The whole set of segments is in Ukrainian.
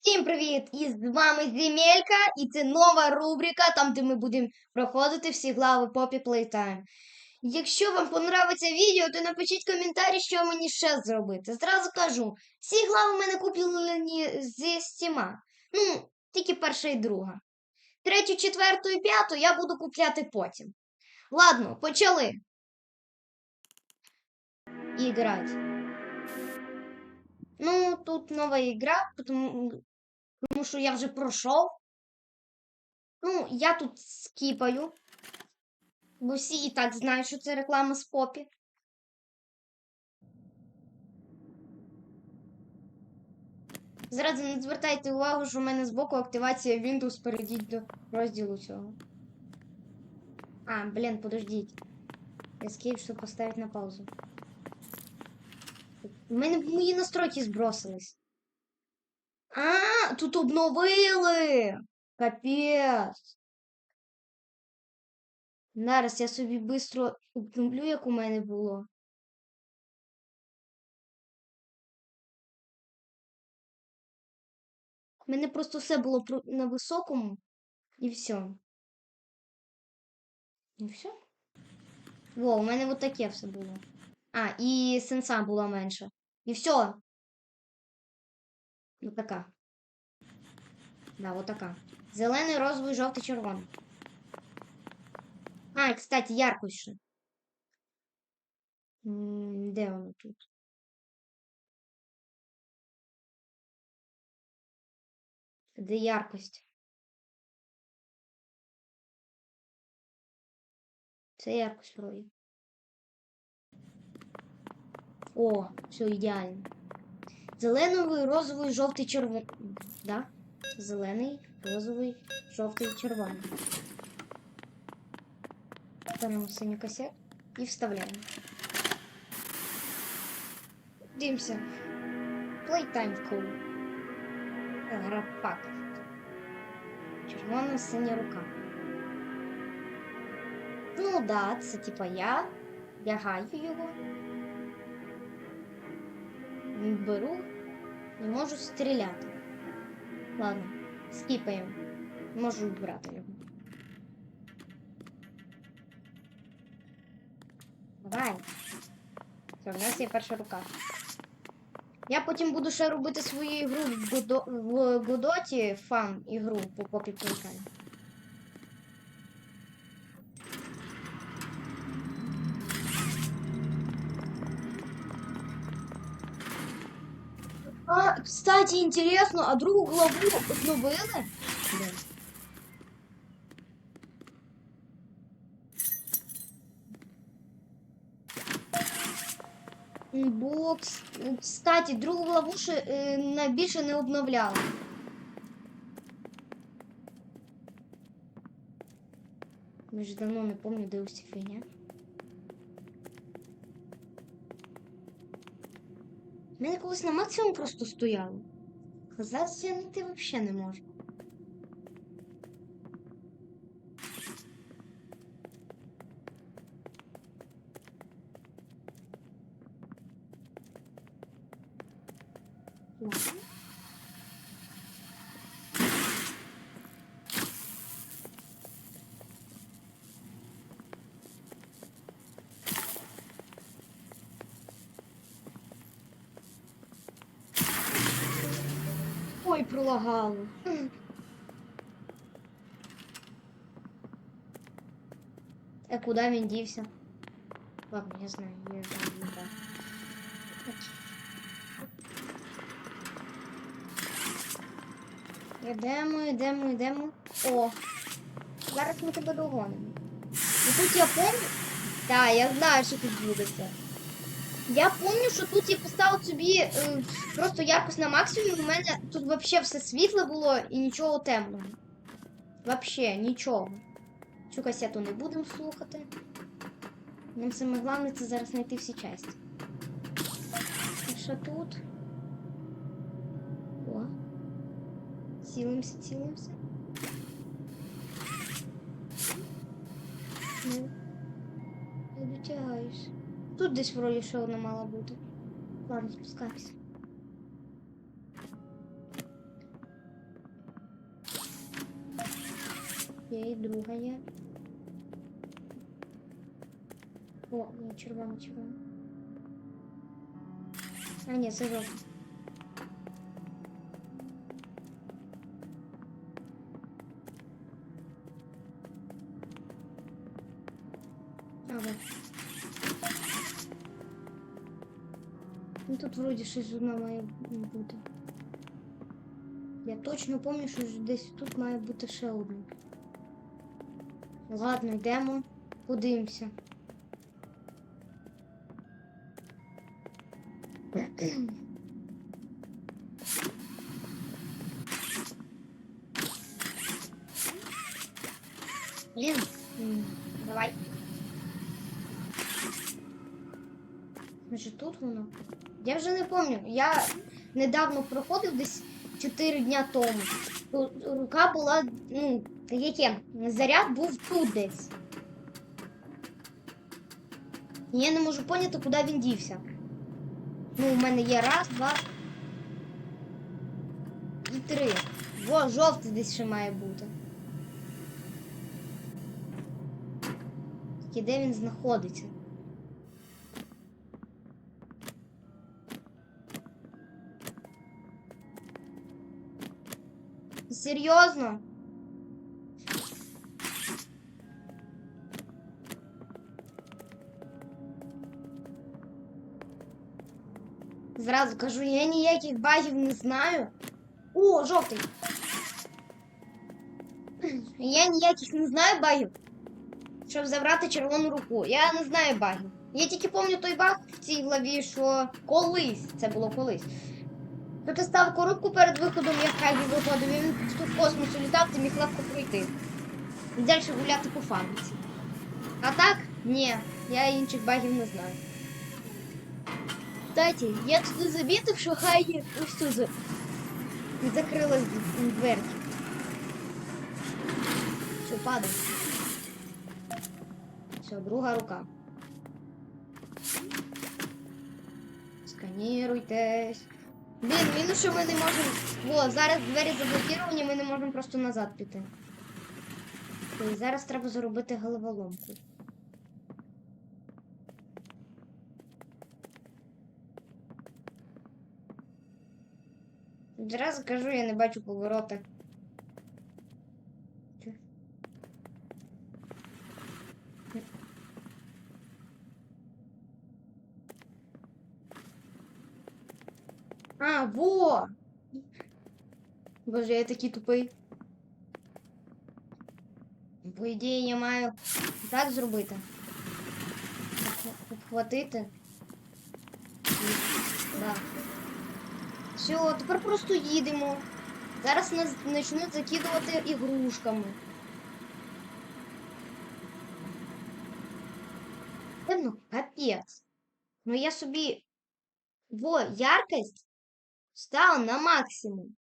Всім привіт! І з вами Земелька, і це нова рубрика, там де ми будемо проходити всі глави Poppy Playtime. Якщо вам понравиться відео, то напишіть коментарі, що мені ще зробити. Зразу кажу, всі глави в мене куплені зі стіма. Ну, тільки перша і друга. Третю, четверту і п'яту я буду купляти потім. Ладно, почали. Іграть. Ну, тут нова ігра, тому тому що я вже пройшов. Ну, я тут скіпаю. Бо всі і так знають, що це реклама з попі. Зразу не звертайте увагу, що в мене збоку активація Windows, перейдіть до розділу цього. А, блін, подождіть. Escape, щоб поставити на паузу. У мене мої настройки збросились. А, тут обновили. Капець. Зараз я собі швидко обновлю, як у мене було. У мене просто все було на високому і все. І все? Во, у мене от таке все було. А, і сенса була менше. І все. Вот така. Да, вот така. Зелений, розовий, жовтий, червоний. А, кстати, яркость ще. Де воно тут? Де яркость? Це яркость вроді. О, все ідеально. Зелений, розовий, жовтий, червоний. Да? Зелений, розовий, жовтий, червоний. Беремо синю касет і вставляємо. Дивимося. Playtime Cool. Грапак. Червона синя рука. Ну да, це типа я. Я його. Беру і можу стріляти. Ладно, скіпаємо. Можу вбрати його. Давай. Все, в нас є перша рука. Я потім буду ще робити свою ігру в, Годоті фан ігру по попі кстати, интересно, а другу главу обновили? Блин. Бо, кс- кстати, другу главу ще е, на- більше не обновляли. Я вже давно не пам'ятаю, де усі фігня. Мене колись на максимум просто стояло. А зараз я знайти взагалі не можу. Ладно. Ой, пролагало. А куда він дівся? Ладно, я знаю, я знаю, не так. Йдемо, йдемо, йдемо. О! Зараз ми тебе догонимо. І тут я помню. Так, я знаю, що тут буде це. Я пам'ятаю, що тут я поставив собі е, просто яркость на максимум. У мене тут взагалі все світле було і нічого темного. Вообще нічого. Цю касету не будемо слухати. Нам саме головне це зараз знайти всі часті. Що тут? О. Цілимося, цілимося. Ну, я дотягаюсь. Тут десь вроді ще одна мала бути. Ладно, спускаємося. Є і друга є. О, ні, червона, червона. А, ні, це жовта. Ну тут вроді щось одна має бути. Я точно пам'ятаю, що десь тут має бути ще одна. Ладно, йдемо, подивимося. Блін, давай. Значить, тут воно. Я вже не пам'ятаю. Я недавно проходив десь 4 дня тому. Рука була, ну, яке? Заряд був тут десь. І я не можу поняти, куди він дівся. Ну, у мене є раз, два. І три. Во, жовтий десь ще має бути. Тільки де він знаходиться? Серйозно? Зразу кажу, я ніяких багів не знаю. О, жовтий. Я ніяких не знаю багів, щоб забрати червону руку. Я не знаю багів. Я тільки пам'ятаю той баг в цій главі, що колись, це було колись. То ти став коробку перед виходом, як Хайбі виходив, і він в космосу літав, ти міг легко пройти. І далі гуляти по фабриці. А так, ні, я інших багів не знаю. Кстати, я тут замітив, що Хайді тут за- закрилась дверки. Все, падай. Все, друга рука. Сканіруйтесь. Блін, мінус, що ми не можемо. Во, зараз двері заблокіровані, ми не можемо просто назад піти. Окей, зараз треба зробити головоломку. Зразу кажу, я не бачу поворота. А, во! Боже, я такий тупий. По ідеї я маю так зробити. Обх- Обхватити. Да. Все, тепер просто їдемо. Зараз нас почнуть закидувати ігрушками. Темно, капець. Ну я собі. Во, яркость ставив на максимум.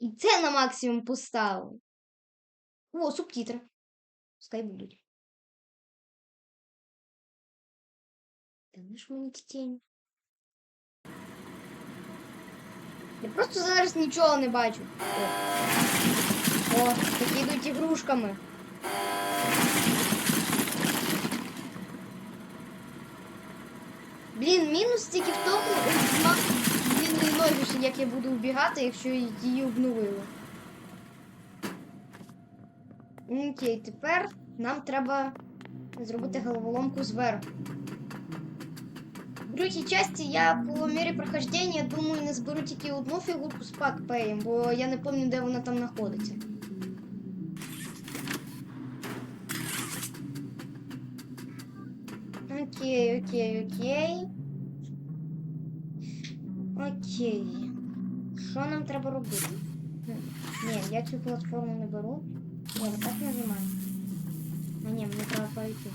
І це на максимум поставив. О, субтитри. Пускай будуть. Та ну ж мені ті тінь. Я просто зараз нічого не бачу. О, О такі йдуть ігрушками. Блін, мінус тільки в тому, Ма- длинної як я буду вбігати, якщо її обновили. Окей, тепер нам треба зробити головоломку зверху. В другій часті я по мірі прохождення думаю не зберу тільки одну фігурку з пакпеєм, бо я не пам'ятаю, де вона там знаходиться. Окей, окей, окей. Окей. Що нам треба робити? Ні, я цю платформу не беру. Я так нажимаю. А ні, мені треба пройти.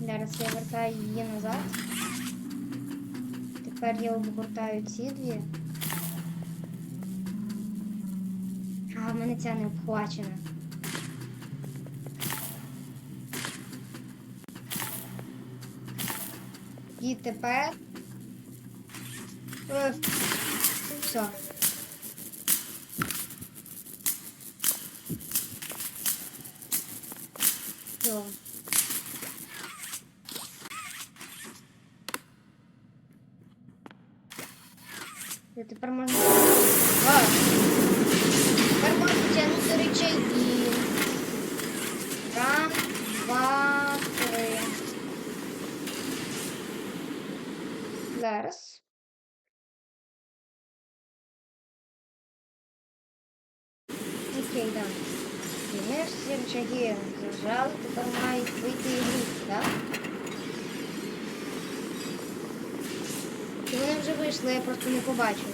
Зараз я вертаю її назад. Тепер я обгортаю ці дві. А, в мене ця не обхвачена. І тепер. Все. Все. Я тепер можна. Тепер можна тягнути речаги. Раз, Зараз. Окей, да. І всі рычаги зажали, тепер мають вийти ігрушки, так? Чи вони вже вийшли, я просто не побачив.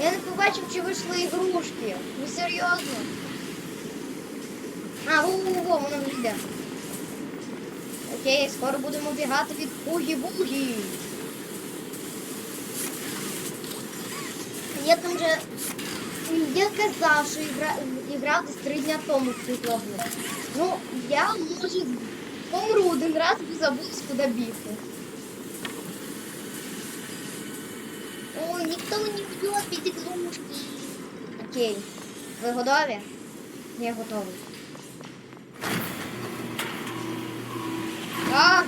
Я не побачив, чи вийшли ігрушки. Ну серйозно. А, во-во-во, воно вже йде. Окей, скоро будемо бігати від бугі-бугі. Я там вже я казав, що ігра, іграв десь три дня тому главу. Ну, я може помру один раз і забуду, куди бігти. Ой, ніхто не б'є під ігрушки. Окей. Ви готові? Я готовий. А,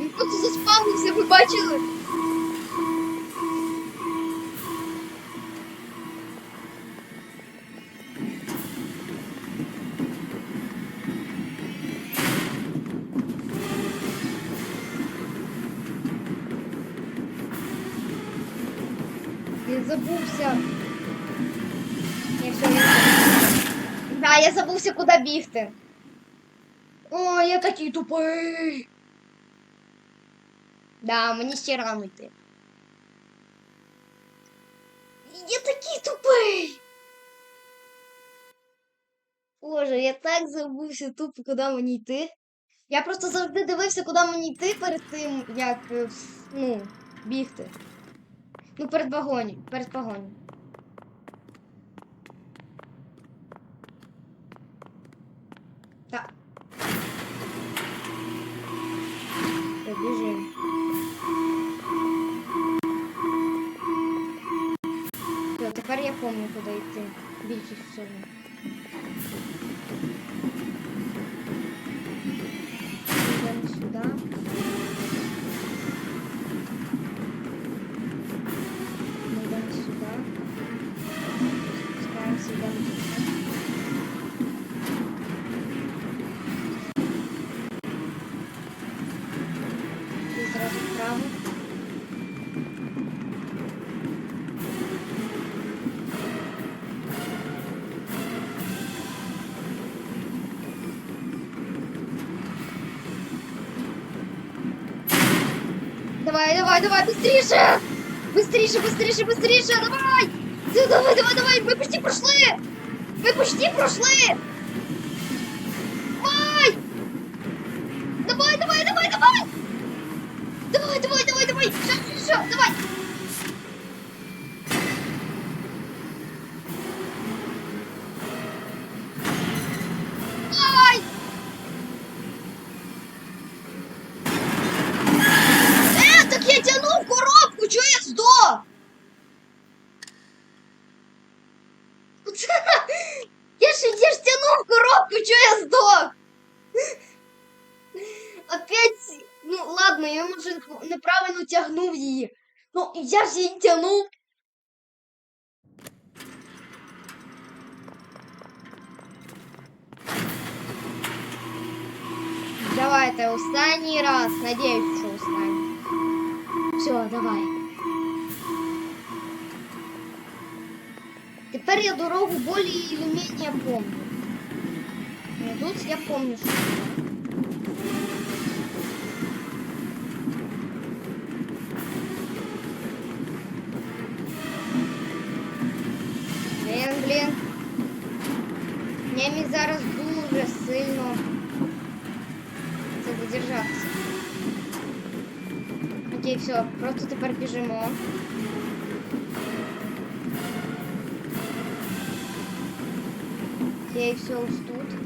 він просто заспавнився, ви бачили? Я забувся. Я все, я... Да, я забувся, куди бігти. О, я такий тупий. Да, мені ще рано йти. Я такий тупий. Боже, я так забувся тупо, куди мені йти. Я просто завжди дивився, куди мені йти перед тим, як е, ну, бігти. Ну, перед вагоні, перед вагоном. Так. Все, тепер я пам'ятаю, куди йти. Більше всього. Йдемо сюди. Ми йдемо сюди. Спускаємося, йдемо. Давай, давай, давай, быстрее! Быстрее, быстрее, быстрее, давай! Все, давай, давай, давай, мы почти прошли! Мы почти прошли! ладно, я може неправильно тягнув її. Ну, я ж її тягнув. Давайте останній раз. Надіюсь, що останній. Все, давай. Тепер я дорогу более или менее помню. Ну, Тут я помню, що. мені зараз дуже сильно це задержатися. Окей, все, просто тепер біжимо. Окей, все ось тут.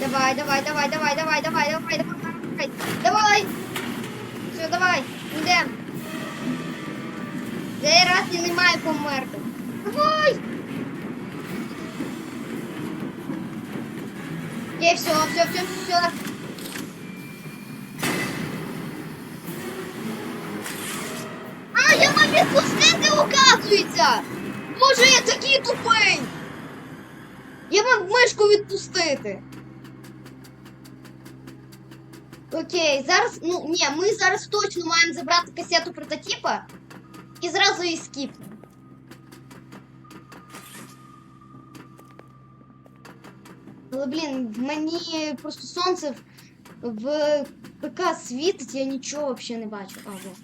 Давай, давай, давай, давай, давай, давай, давай, давай. Померти. Давай! Окей, все, все, все, все. А, я мав відпустити, оказується! Боже, я такий тупий! Я мав мишку відпустити. Окей, зараз, ну ні, ми зараз точно маємо забрати касету прототипа і зразу її скіпнемо. Але, блін, в мені просто сонце в, в ПК світить, я нічого взагалі не бачу. А, во.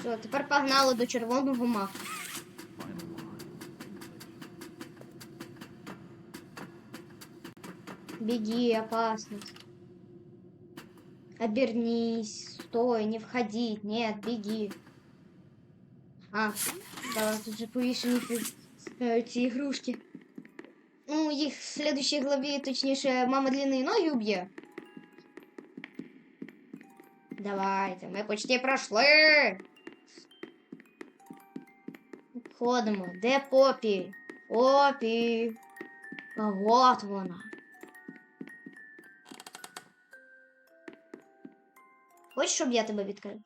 Все, тепер погнали до червоного маку. Беги, опасность. Обернись, стой, не входить, нет, беги. А, да, тут же повішені е, ці ігрушки. Ну, їх в следующей главі, точніше, мама длинні ноги уб'є. Давайте, ми почти пройшли. Ходимо. Де Попі? Попі. А от вона. Хочеш, щоб я тебе відкрив?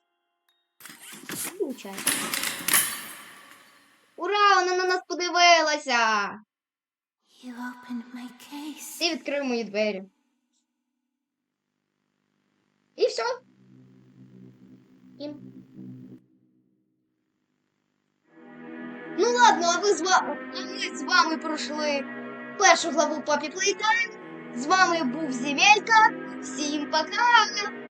Получай. Ура! Вона на нас подивилася! You opened my case. Ти відкрив мої двері. І все. І... Ну ладно, а ви з вами. А ми з вами пройшли першу главу Poppy Playtime. З вами був Зімелька. Всім пока!